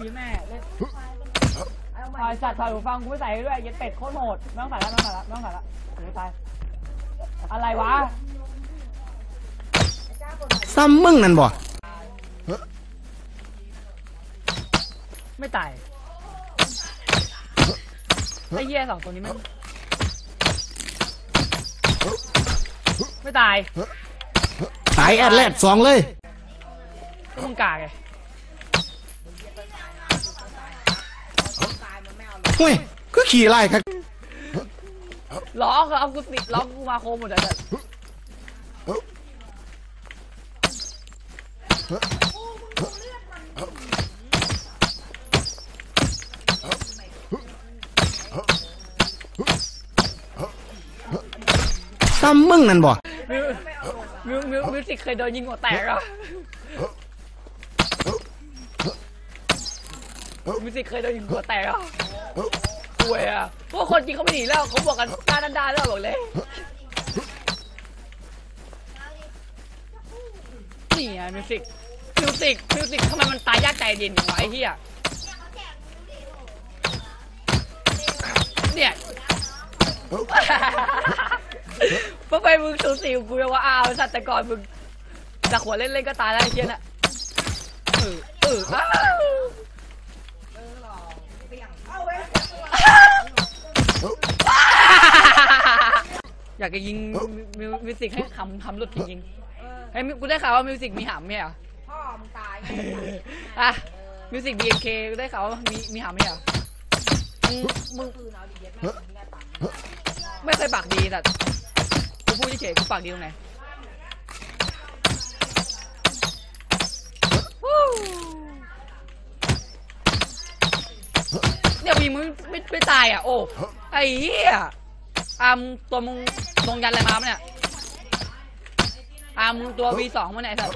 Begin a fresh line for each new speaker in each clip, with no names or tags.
มันมันมันยิ้มแม่เล่นถอยสัตว์ถอยหูฟังกูไม่ใส่ด้วยเย็ดเป็ดโคตรโหดไม่ต้องใส่ละไม่ต้องใส่ละไม่ต้องใส่ละเดี๋ยวตายอะไรวะ
ซ้ำมึงนั่นบ่
ไม่ตายไอ้เหี้ยสองตัวนี้มันไม่ตาย
ตายแอดแลดสองเลย
ก็มึงกาไง
เฮ้ยคือขี่ไล่ครับ
ล้อเขาเอากูติดล้อกูมาโคมหมดเลยแต่
ซ้ำมึงนั่นบ่
มิวมิวมิวมิวสิกเคยโดนยิงหัวแตกเหรอะ มิวสิกเคยโดนยิงหัวแตกเหรอะป่วยอะพวกคนจริงเขาไม่หนีแล้วเขาบอกกันด้านด้านแล้วบอกเลยนี่ไงมิวสิกมิวสิกมิวสิกทำไมมันตายยากใจเย็นอย่างวะไอ้เหี้ยเนี่ยเมื่อไปมึงสูสีกับกูยังว่าอ้าวสัตว์แต่ก่อนมึงแต่ขวดเล่นๆก็ตายแล้วไอ้เชี่ยน่ะเออเออ อ้าวอยากจะยิงมิวมิวสิกให้คำคำหลุดจริงๆไอ้ยมิวกูได้ข่าวว่ามิวสิกมีหำไหมอะ
พ่อมึงตายไง
อะมิวสิกบีเอ็นเคกูได้ข่าวว่ามีมีหำไหมอะมึงมึง
คืนเอาดิเย็ดแม่งมึงได้ตังค์
ไม่เคยปากดีแต่กูพูดเฉยๆกูปากดีตรงไหนวู้เนี่ยกูยิงมึงไม่ไม่ตายอะโอ้ไอ้เหี้ย อามตัวมึงลงยันอะไรมาปะเนี่ยอามมึงตัว V2 มาเนี่ยไอ้สัส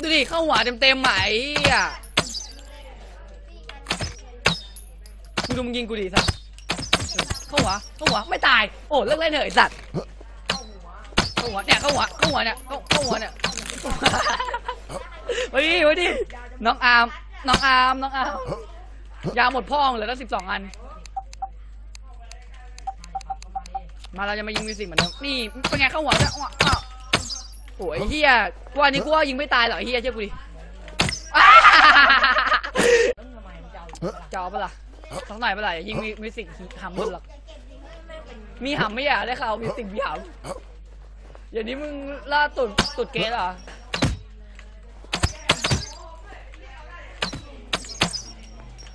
ดูดิเข้าหัวเต็มๆไหมอะมึงดูมึงยิงกูดิสัสเข้าหัวเข้าหัวไม่ตาย โอ้เลิกเล่นเถอะไอ้สัตว์ เข้าหัวเนี่ยเข้าหัวเข้าหัวเนี่ยเข้าเข้าหัวเนี่ยมาดิมาดิน้องอาร์มน้องอาร์มน้องอาร์มยาหมดพ่องเหลือตั้งสิบสองอัน มาเราจะมายิงมิวสิกเหมือนเดิมนี่เป็นไงเข้าหัวเนี่ยอ้าวอ้าวโอ้ยเฮียวันนี้กูว่ายิงไม่ตายหรอกไอ้เฮียเชื่อกูดิอ้า
แล้วมึงทำไมมึงจะเอา
จะเอาปะล่ะสักหน่อยปะล่ะอย่ายิงมิมิวสิกหำหมดหรอกมีหำไม่อยากได้ข่าวมิวสิกมีหำ อย่างนี้มึงล่าตุดตุดเกสเหรอ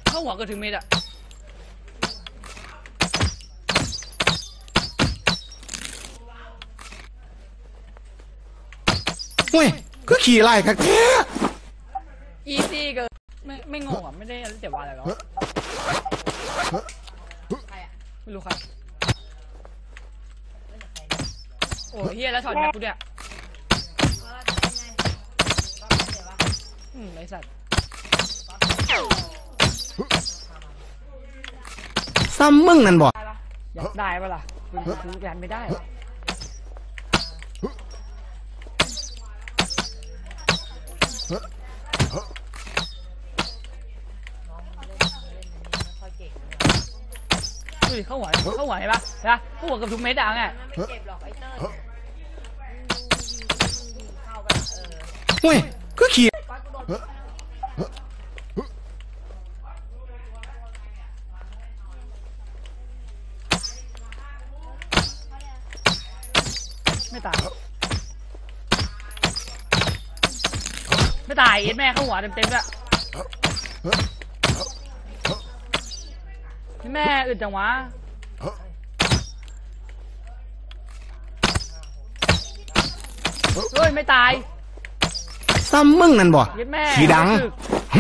เข้าหัวก็ถึงเมตรอะ
เฮ้ยคือขี่ไล่ครับแท้
อีซี่เกินไม่ไม่งงอะ ไม่ได้เจ็บว่าอะไรหรอก
ใครอะ
ไม่รู้ใคร
เล่นกับใคร
โอ้ยเฮียแล้วถอดแม็กกูเนี่ย
เพราะว่าจะเป็นไงก็เดี๋ยวว่า
อืมไอสัตว์
ซ้ำมึงนั่นบ่
ได้ปะ
อยากได้ปะล่ะคุณซื้อยันไม่ได้หรอ
น้องเล่นเล่นเล่นไม่ค่อยเก่งเลย
ดูดิเข้าหัวเข้าหัวเห็นปะเห็นปะเข้าหัวกับทุกเม็ดอะไง
มันไม่เจ็บหรอกไอ้เติ้ลเนี่ยมึงดูยิงมึงยิงเข้าไปละเออ
เฮ้ยคือขี่
ไม่ตาย ไม่ตายเอ็ดแม่เข้าหัวเต็มๆด้วยแม่อึดจังวะเฮ้ย ไม่ตาย
ซ้ำมึงนั่นบ่
เย็ดแม่
ขี่ดัง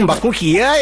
บักกูขี่เอ้ย